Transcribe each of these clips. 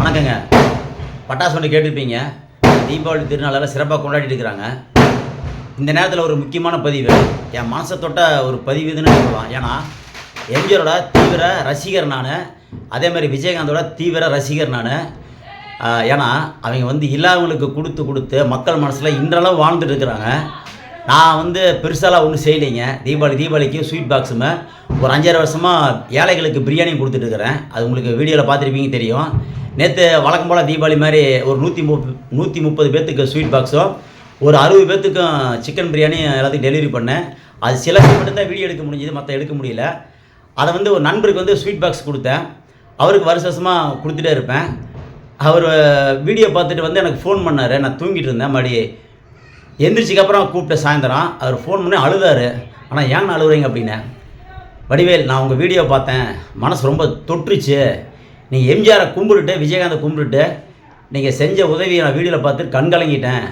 வணக்கங்க. பட்டாசு ஒன்று கேட்டிருப்பீங்க. தீபாவளி திருநாளெல்லாம் சிறப்பாக கொண்டாடிட்டு இருக்கிறாங்க. இந்த நேரத்தில் ஒரு முக்கியமான பதிவு. என் மனசை தொட்ட ஒரு பதிவு இதுன்னு சொல்லலாம். ஏன்னா எம்ஜிஆரோட தீவிர ரசிகர் நான் அதே மாதிரி விஜயகாந்தோட தீவிர ரசிகர் நான். ஏன்னா அவங்க வந்து இல்லாதவங்களுக்கு கொடுத்து கொடுத்து மக்கள் மனசில் இன்றளவு வாழ்ந்துட்டு இருக்கிறாங்க. நான் வந்து பெருசாலாம் ஒன்றும் செய்யலைங்க. தீபாவளி தீபாவளிக்கு ஸ்வீட் பாக்ஸுமே ஒரு அஞ்சாறு வருஷமாக ஏழைகளுக்கு பிரியாணி கொடுத்துட்டு இருக்கிறேன். அது உங்களுக்கு வீடியோவில் பார்த்துருப்பீங்க தெரியும். நேற்று வழக்கம் போல் தீபாவளி மாதிரி ஒரு நூற்றி முப் நூற்றி முப்பது பேர்த்துக்கு ஸ்வீட் பாக்ஸும் ஒரு அறுபது பேர்த்துக்கும் சிக்கன் பிரியாணி எல்லாத்துக்கும் டெலிவரி பண்ணேன். அது சில பேர் மட்டும்தான் வீடியோ எடுக்க முடிஞ்சது மற்ற எடுக்க முடியல. அதை வந்து ஒரு நண்பருக்கு வந்து ஸ்வீட் பாக்ஸ் கொடுத்தேன். அவருக்கு வருஷ வருஷமாக கொடுத்துட்டே இருப்பேன். அவர் வீடியோ பார்த்துட்டு வந்து எனக்கு ஃபோன் பண்ணார். நான் தூங்கிட்டு இருந்தேன் மறுபடி. எந்திரிச்சிக்கப்புறம் அப்புறம் சாயந்தரம் அவர் ஃபோன் பண்ணி அழுதார். ஆனால் ஏன் அழுகுறீங்க அப்படின்னு வடிவேல் நான் உங்கள் வீடியோ பார்த்தேன். மனசு ரொம்ப தொற்றுச்சு நீங்கள் எம்ஜிஆரை கும்பிட்டுட்டு விஜயகாந்தை கும்பிட்டுட்டு நீங்கள் செஞ்ச உதவியை நான் வீடியோவில் பார்த்து கண்கலங்கிட்டேன்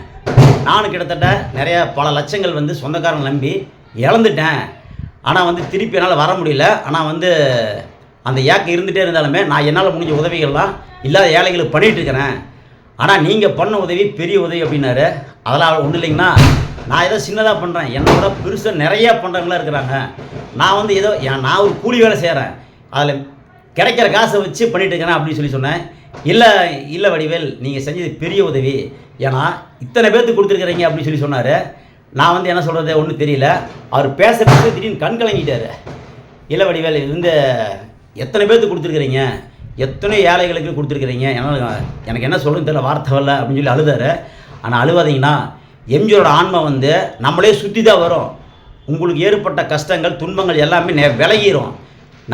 நானும் கிட்டத்தட்ட நிறையா பல லட்சங்கள் வந்து சொந்தக்காரங்க நம்பி இழந்துட்டேன். ஆனால் வந்து திருப்பி என்னால் வர முடியல. ஆனால் வந்து அந்த ஏக்கம் இருந்துகிட்டே இருந்தாலுமே நான் என்னால் முடிஞ்ச உதவிகள்லாம் இல்லாத ஏழைகளுக்கு பண்ணிகிட்டு இருக்கிறேன். ஆனால் நீங்கள் பண்ண உதவி பெரிய உதவி அப்படின்னாரு. அதெல்லாம் ஒன்றும் இல்லைங்கண்ணா. நான் ஏதோ சின்னதாக பண்ணுறேன் என்னோட பெருசாக நிறையா பண்ணுறவங்களாம் இருக்கிறாங்க. நான் வந்து ஏதோ நான் ஒரு கூலி வேலை செய்கிறேன் அதில் கிடைக்கிற காசை வச்சு பண்ணிட்டு அப்படின்னு சொல்லி சொன்னேன். இல்லை இல்லை வடிவேல் நீங்கள் செஞ்சது பெரிய உதவி. ஏன்னா இத்தனை பேர்த்துக்கு கொடுத்துருக்குறீங்க அப்படின்னு சொல்லி சொன்னார். நான் வந்து என்ன சொல்கிறது ஒன்றும் தெரியல. அவர் பேசுகிறதுக்கு திடீர்னு கண் கலங்கிட்டார். இல்லை வடிவேல் இது வந்து எத்தனை பேர்த்துக்கு கொடுத்துருக்குறீங்க? எத்தனை ஏழைகளுக்கு கொடுத்துருக்குறீங்க? என்னால் எனக்கு என்ன சொல்லணும் தெரியல வார்த்தை வரல அப்படின்னு சொல்லி அழுதாரு. ஆனால் அழுவாதீங்கன்னா எம்ஜியோட ஆன்மை வந்து நம்மளே சுற்றி தான் வரும். உங்களுக்கு ஏற்பட்ட கஷ்டங்கள் துன்பங்கள் எல்லாமே நெ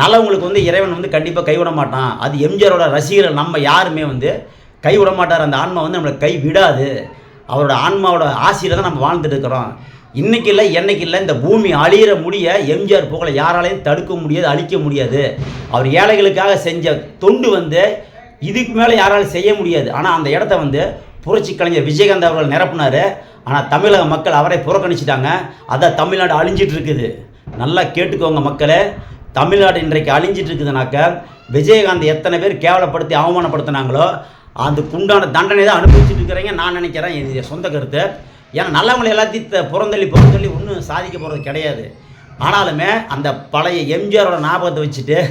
நல்லவங்களுக்கு வந்து இறைவன் வந்து கண்டிப்பாக கைவிட மாட்டான். அது எம்ஜிஆரோட ரசிகர்கள் நம்ம யாருமே வந்து கைவிட மாட்டார். அந்த ஆன்மா வந்து நம்மளை கை விடாது. அவரோட ஆன்மாவோட ஆசையில் தான் நம்ம வாழ்ந்துட்டு இருக்கிறோம். இன்றைக்கி இல்லை என்னைக்கு இல்லை இந்த பூமி அழியிற முடிய எம்ஜிஆர் புகழை யாராலையும் தடுக்க முடியாது அழிக்க முடியாது. அவர் ஏழைகளுக்காக செஞ்ச தொண்டு வந்து இதுக்கு மேலே யாராலும் செய்ய முடியாது. ஆனால் அந்த இடத்த வந்து புரட்சி கலைஞர் விஜயகாந்த் அவர்கள் நிரப்புனார். ஆனால் தமிழக மக்கள் அவரை புறக்கணிச்சிட்டாங்க. அதான் தமிழ்நாடு அழிஞ்சிட்டு இருக்குது. நல்லா கேட்டுக்கோங்க மக்களே. தமிழ்நாடு இன்றைக்கு அழிஞ்சிட்டு இருக்குதுனாக்க விஜயகாந்த் எத்தனை பேர் கேவலப்படுத்தி அவமானப்படுத்தினாங்களோ அதுக்குண்டான தண்டனை தான் அனுபவிச்சுட்டு இருக்கிறீங்க. நான் நினைக்கிறேன் இது சொந்த கருத்து. ஏன்னா நல்லவங்களை எல்லாத்தையும் த- புறந்தள்ளி புறந்தள்ளி ஒன்றும் சாதிக்க போகிறது கிடையாது. ஆனாலுமே அந்த பழைய எம்ஜிஆரோட ஞாபகத்தை வச்சுட்டு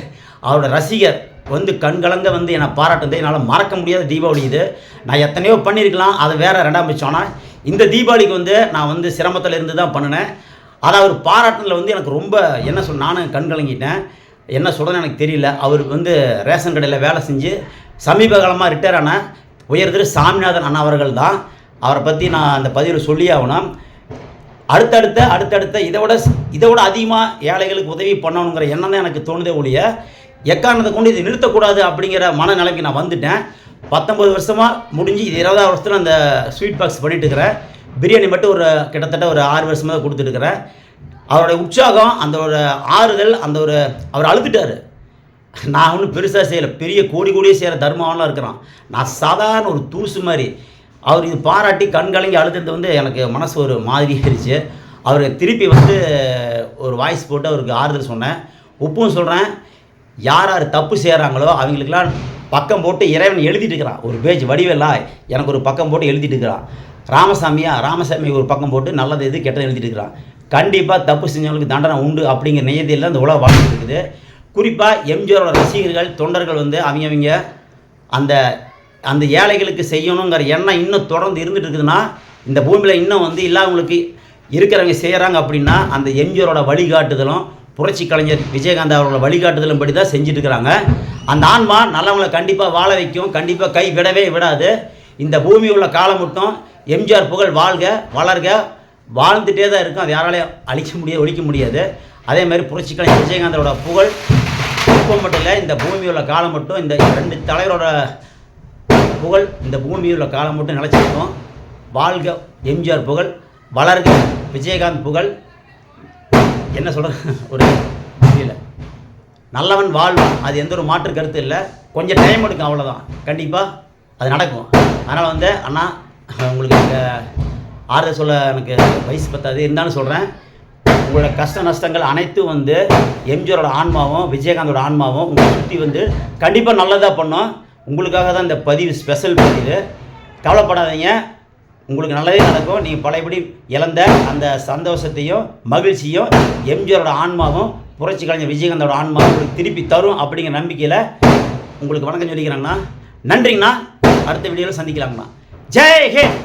அவரோட ரசிகர் வந்து கண்கலங்க வந்து என்னை பாராட்டுறது என்னால் மறக்க முடியாத தீபாவளி இது. நான் எத்தனையோ பண்ணியிருக்கலாம். அது வேற ரெண்டாம் பட்சம். ஆனால் இந்த தீபாவளிக்கு வந்து நான் வந்து சிரமத்தில் இருந்து தான் பண்ணினேன். அதை அவர் பாராட்டினதில் வந்து எனக்கு ரொம்ப என்ன சொல் நானும் கண் கலங்கிட்டேன். என்ன சொல்கிறதுன்னு எனக்கு தெரியல. அவருக்கு வந்து ரேஷன் கடையில் வேலை செஞ்சு சமீப காலமாக ரிட்டையர் ஆன உயர்திரு சாமிநாதன் அண்ணா அவர்கள் தான். அவரை பற்றி நான் அந்த பதிவில் சொல்லி ஆகணும். அடுத்தடுத்த அடுத்தடுத்த இதை விட இதை விட அதிகமாக ஏழைகளுக்கு உதவி பண்ணணுங்கிற எண்ணம் தான் எனக்கு தோணுதே ஒழிய எக்காரணத்தை கொண்டு இது நிறுத்தக்கூடாது அப்படிங்கிற மனநிலைக்கு நான் வந்துட்டேன். பத்தொம்பது வருஷமாக முடிஞ்சு இது இருபதாவது வருஷத்தில் அந்த ஸ்வீட் பாக்ஸ் பண்ணிட்டு இருக்கிறேன். பிரியாணி மட்டும் ஒரு கிட்டத்தட்ட ஒரு ஆறு வருஷமாக தான் கொடுத்துருக்குறேன் அவருடைய உற்சாகம் அந்த ஒரு ஆறுதல் அந்த ஒரு அவர் அழுதுட்டார். நான் ஒன்றும் பெருசாக செய்யலை. பெரிய கோடி கோடியே செய்கிற தர்மம்லாம் இருக்கிறான். நான் சாதாரண ஒரு தூசு மாதிரி. அவர் இது பாராட்டி கண் கலங்கி அழுதுறது வந்து எனக்கு மனசு ஒரு மாதிரி ஆயிடுச்சு. அவர் திருப்பி வந்து ஒரு வாய்ஸ் போட்டு அவருக்கு ஆறுதல் சொன்னேன். உப்பும் சொல்கிறேன் யார் யார் தப்பு செய்கிறாங்களோ அவங்களுக்கெல்லாம் பக்கம் போட்டு இறைவன் எழுதிட்டு இருக்கிறான். ஒரு பேஜ் வடிவெல்லாம் எனக்கு ஒரு பக்கம் போட்டு எழுதிட்டு இருக்கிறான். ராமசாமியா ராமசாமி ஒரு பக்கம் போட்டு நல்லது எது கெட்டது எழுதிட்டு இருக்கிறான். கண்டிப்பாக தப்பு செஞ்சவங்களுக்கு தண்டனை உண்டு அப்படிங்கிற நியதியில் அந்த உலக வாழ்ந்துட்டு இருக்குது. குறிப்பாக எம்ஜிஆரோட ரசிகர்கள் தொண்டர்கள் வந்து அவங்க அவங்க அந்த அந்த ஏழைகளுக்கு செய்யணுங்கிற எண்ணம் இன்னும் தொடர்ந்து இருந்துட்டு இருக்குதுன்னா இந்த பூமியில் இன்னும் வந்து இல்லாதவங்களுக்கு இருக்கிறவங்க செய்கிறாங்க அப்படின்னா அந்த எம்ஜிஆரோட வழிகாட்டுதலும் புரட்சி கலைஞர் விஜயகாந்த் அவரோட வழிகாட்டுதலும் படி தான் செஞ்சுட்டு இருக்கிறாங்க. அந்த ஆன்மா நல்லவங்களை கண்டிப்பாக வாழ வைக்கும் கண்டிப்பாக கை விடவே விடாது. இந்த பூமி உள்ள காலம் மட்டும் எம்ஜிஆர் புகழ் வாழ்க வளர்க. வாழ்ந்துட்டே தான் இருக்கும். அது யாராலையும் அழிக்க முடியாது ஒழிக்க முடியாது. அதே மாதிரி புரட்சி கலைஞர் விஜயகாந்தரோட புகழ் இப்போ மட்டும் இல்லை இந்த பூமி உள்ள காலம் மட்டும் இந்த ரெண்டு தலைவரோட புகழ் இந்த பூமியில் உள்ள காலம் மட்டும் நிலச்சிருக்கும் வாழ்க எம்ஜிஆர் புகழ் வளர்க விஜயகாந்த் புகழ். என்ன சொல்கிறது ஒரு புரியல. நல்லவன் வாழ்வான். அது எந்த ஒரு மாற்று கருத்து இல்லை. கொஞ்சம் டைம் எடுக்கும் அவ்வளோதான் கண்டிப்பாக அது நடக்கும். அதனால் வந்து அண்ணா உங்களுக்கு இந்த ஆறுதல் சொல்ல எனக்கு வயசு பத்தாது. இருந்தாலும் சொல்கிறேன் உங்களோட கஷ்ட நஷ்டங்கள் அனைத்தும் வந்து எம்ஜிஆரோட ஆன்மாவும் விஜயகாந்தோட ஆன்மாவும் உங்களை சுற்றி வந்து கண்டிப்பாக நல்லதாக பண்ணோம். உங்களுக்காக தான் இந்த பதிவு ஸ்பெஷல் பதிவு. கவலைப்படாதீங்க. உங்களுக்கு நல்லதே நடக்கும். நீங்கள் பழையபடி இழந்த அந்த சந்தோஷத்தையும் மகிழ்ச்சியும் எம்ஜிஆரோட ஆன்மாவும் புரட்சி கலைஞர் விஜயகாந்தோட ஆன்மாவும் உங்களுக்கு திருப்பி தரும் அப்படிங்கிற நம்பிக்கையில் உங்களுக்கு வணக்கம் சொல்லிக்கிறேங்கண்ணா. நன்றிங்கண்ணா. அடுத்த வீடியோவில் சந்திக்கலாங்கண்ணா ஜெய் ஹிந்த்!